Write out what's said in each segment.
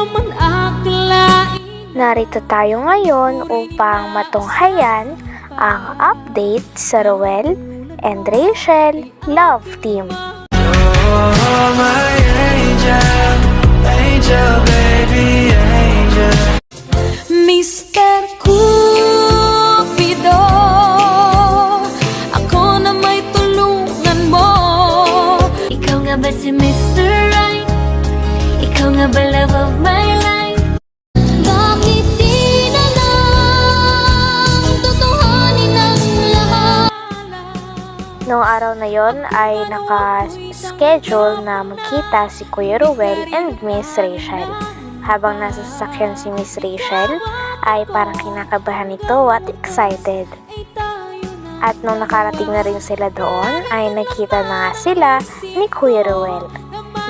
naman akalain Narito tayo ngayon upang matunghayan ang update sa Roel and Rachel Love Team. Oh, my angel, angel, baby, Noong araw na yon ay naka-schedule na magkita si Kuya Ruel and Miss Rachel. Habang nasa sasakyan si Miss Rachel, ay parang kinakabahan ito at excited. At nung nakarating na rin sila doon, ay nakita na sila ni Kuya Ruel.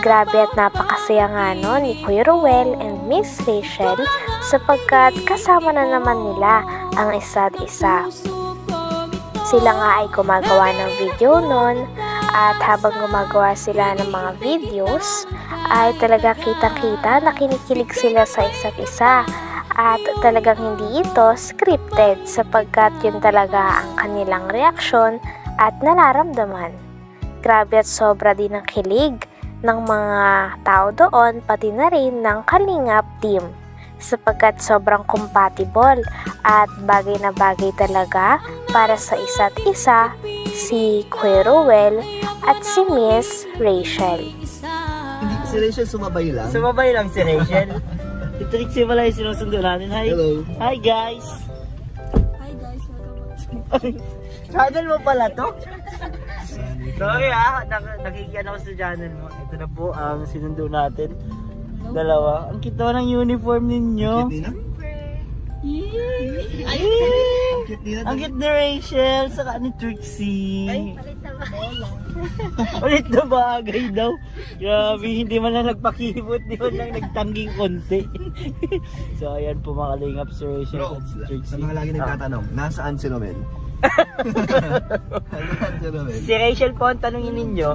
Grabe at napakasaya nga no ni Kuya Ruel and Miss Rachel sapagkat kasama na naman nila ang isa't isa. Sila nga ay gumagawa ng video nun. At habang gumagawa sila ng mga videos ay talaga kitang-kita na kinikilig sila sa isa't isa. At talagang hindi ito scripted sapagkat yun talaga ang kanilang reaksyon at nararamdaman. Grabe at sobra din ang kilig ng mga tao doon pati na rin ng Kalingap team sapagkat sobrang compatible at bagay na bagay talaga para sa isa't isa si Kuya Ruel at si Miss Rachel. Si Rachel sumabay lang. Sumabay lang si Rachel. si Trixie pala yung sinusundo natin. Hi. Hello. Hi guys. Hi guys, welcome Channel mo pala to? Sorry ah, nak nakikiyan ako sa channel mo. Ito na po ang sinundo natin. Dalawa. Ang naman ng uniform ninyo. Cute Nina? Ay! Cute Nina. Ang cute ni Rachel, saka ni Trixie. Ulit na bagay daw. Grabe, hindi man lang nagpakibot, di man lang nagtangging konti. so ayan po mga kalingap si Rachel Bro, at si sa Trixie. mga lagi Ah. nagtatanong, nasaan si Romel? nasaan si Romel? Si Rachel po ang tanongin ninyo.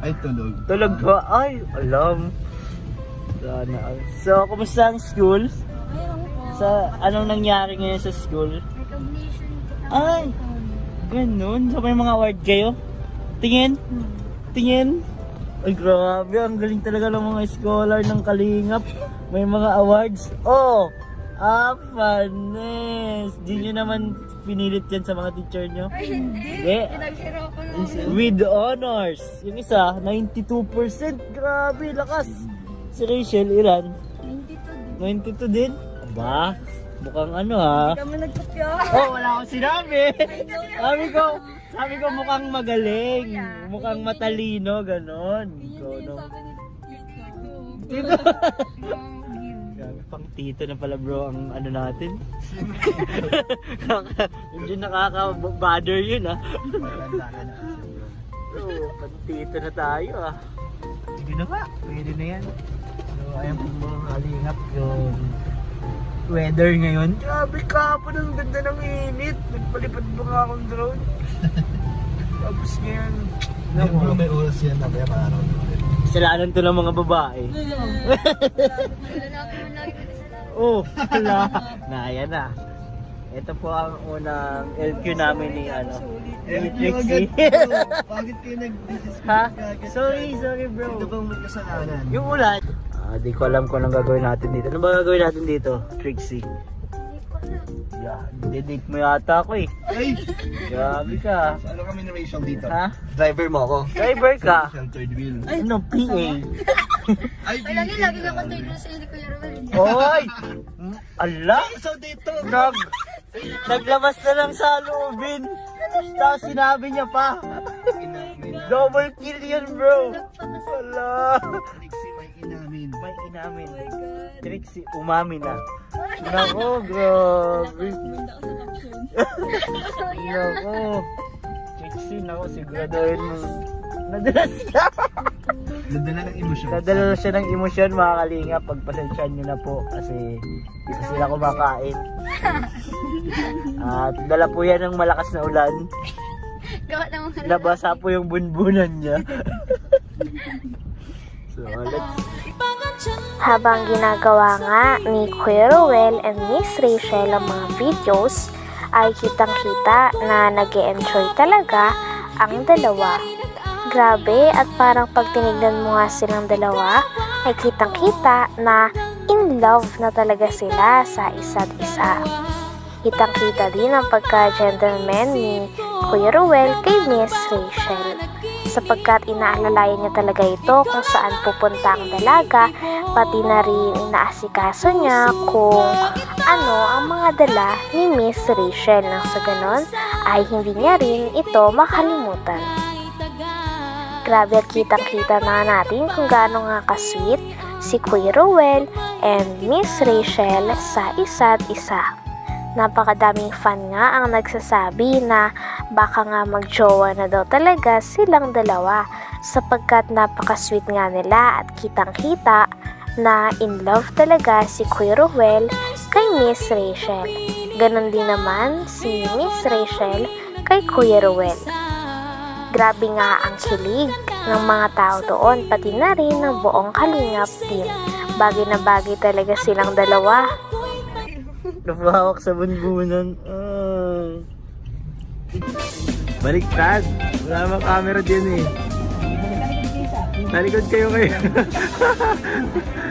Ay, tulog. Tulog po. Ay, alam. All. So, kumusta ang school? Sa anong nangyari ngayon sa school? Ay, ganun. So, may mga award kayo? Tingin? Tingin? Ay, grabe. Ang galing talaga ng mga scholar ng Kalingap. May mga awards. Oh! Ah, fairness. Di nyo naman pinilit yan sa mga teacher nyo? Ay, hindi. With honors. Yung isa, 92%. Grabe, lakas. Si Rachel, ilan? 92 din. Ba? Mukhang ano ha? Hindi kami nagkopya. Oh, wala akong sinabi. sabi ko, sabi ko mukhang magaling. Mukhang matalino, ganon. No? Tito. Pang tito na pala bro ang ano natin. Hindi nakaka-bother yun ah. So, pang tito na tayo ah. Sige na ba? Pwede na yan. So, ayan po mga kalingap yung weather ngayon. Grabe ka pa ng ganda ng init. Nagpalipad ba nga akong drone? Tapos ngayon, Bro, bro, may oras yan na kaya maaraw. Kasalanan to ng mga babae. oh, wala. na, ayan na. Ito po ang unang LQ namin ni ano. Ni Trixie. Bakit kayo nag ha? Sorry, sorry bro. Ito bang may kasalanan? Yung ulan. Ah, di ko alam kung anong gagawin natin dito. Ano ba gagawin natin dito, Trixie? Yeah, didate mo yata ako eh. Ay! Grabe ka. So, ano kami ni Rachel dito? Ha? Driver mo ako. Driver ka? Rachel, third wheel. Ano, PA? Ay, Lagi, lagi ka contact na sa ni Kuya Romel. Oy! Ala! So, dito. Nag, naglabas na lang sa loobin. Tapos sinabi niya pa. Double kill yun, bro. Wala. Inamin. May inamin. Trixie, umami na. Nako, grabe. Nako. Trixie, nako, siguraduhin mo. Nadalas ka. Nadala ng emosyon. Nadala na siya ng emosyon mga kalinga. Pagpasensyahan nyo na po kasi hindi pa sila kumakain. At dala po yan ng malakas na ulan. Nabasa po yung bunbunan niya. so let's Habang ginagawa nga ni Kuya Ruel and Miss Rachel ang mga videos, ay kitang-kita na nag enjoy talaga ang dalawa. Grabe at parang pag tinignan mo nga silang dalawa, ay kitang-kita na in love na talaga sila sa isa't isa. Kitang-kita din ang pagka-gentleman ni Kuya Ruel kay Miss Rachel sapagkat inaalalayan niya talaga ito kung saan pupunta ang dalaga pati na rin inaasikaso niya kung ano ang mga dala ni Miss Rachel nang sa ganon ay hindi niya rin ito makalimutan. Grabe at kitang-kita na natin kung gaano nga ka-sweet si Kuya Ruel and Miss Rachel sa isa't isa. Napakadaming fan nga ang nagsasabi na baka nga magjowa na daw talaga silang dalawa sapagkat napaka-sweet nga nila at kitang-kita na in love talaga si Kuya Ruel kay Miss Rachel. Ganon din naman si Miss Rachel kay Kuya Ruel. Grabe nga ang kilig ng mga tao doon pati na rin ng buong Kalingap team. Bagay na bagay talaga silang dalawa. Napahawak sa bunbunan. Ay. Baliktad. Wala namang camera din eh. Talikod kayo kayo.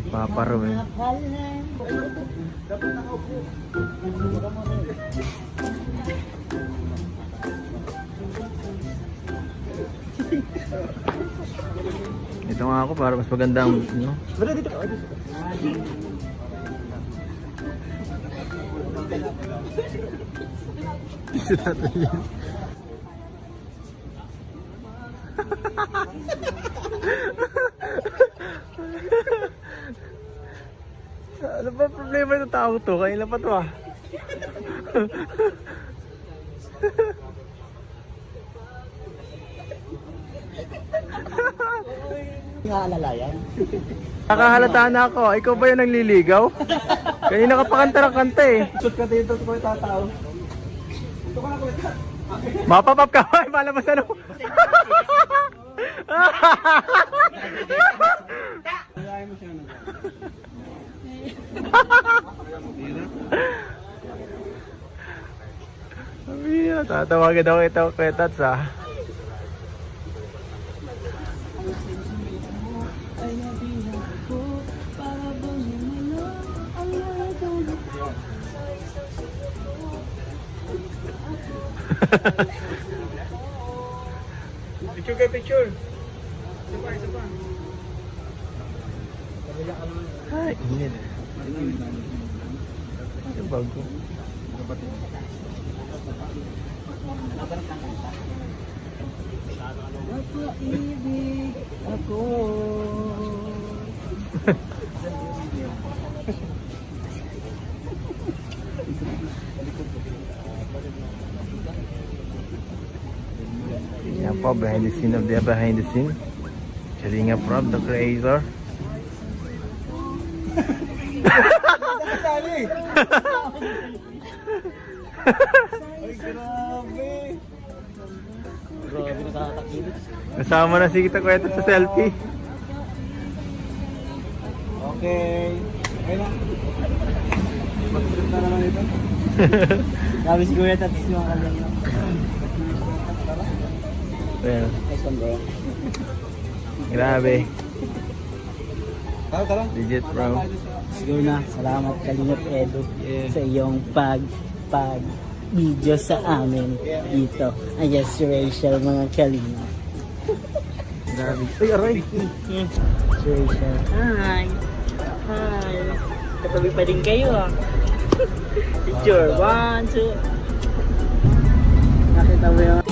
Si Papa Ruel. Ito nga ako para mas maganda ang no? Si tatay yun. Ano ba tao to? Kanina pa to ah. Naalalayan. Nakahalata na ako. Ikaw ba yung nangliligaw? Kanina ka pa kanta ng kanta eh. Shoot ka dito ko tatao. Mapapap ka ba? Malabas ano? Sabi niya, tatawagan daw ito kay Tats ah. Picture kay picture. Isa pa, isa pa. Ay, init. Ano bago? Yan po, behind the scene of the behind the scene. Kalinga Prab, the creator. Grabe nakakakilit. Kasama na si Kita Kweta sa selfie. Okay. Okay. Mag-shoot na naman ito. Sabi si Kuya Tats yung kanyang Well, Nice one bro. grabe. Tara, tara. Legit bro. Siguro na. Salamat Kalingap Edu sa iyong pag pag video sa amin dito. Ayan si Rachel mga Kalingap. Grabe. Ay, aray. Rachel. Hi. Hi. Katabi pa din kayo ah. Picture. One, two. Nakita mo pa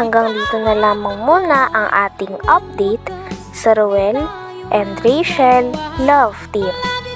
Hanggang dito na lamang muna ang ating update sa Ruel and Rachel Love Team.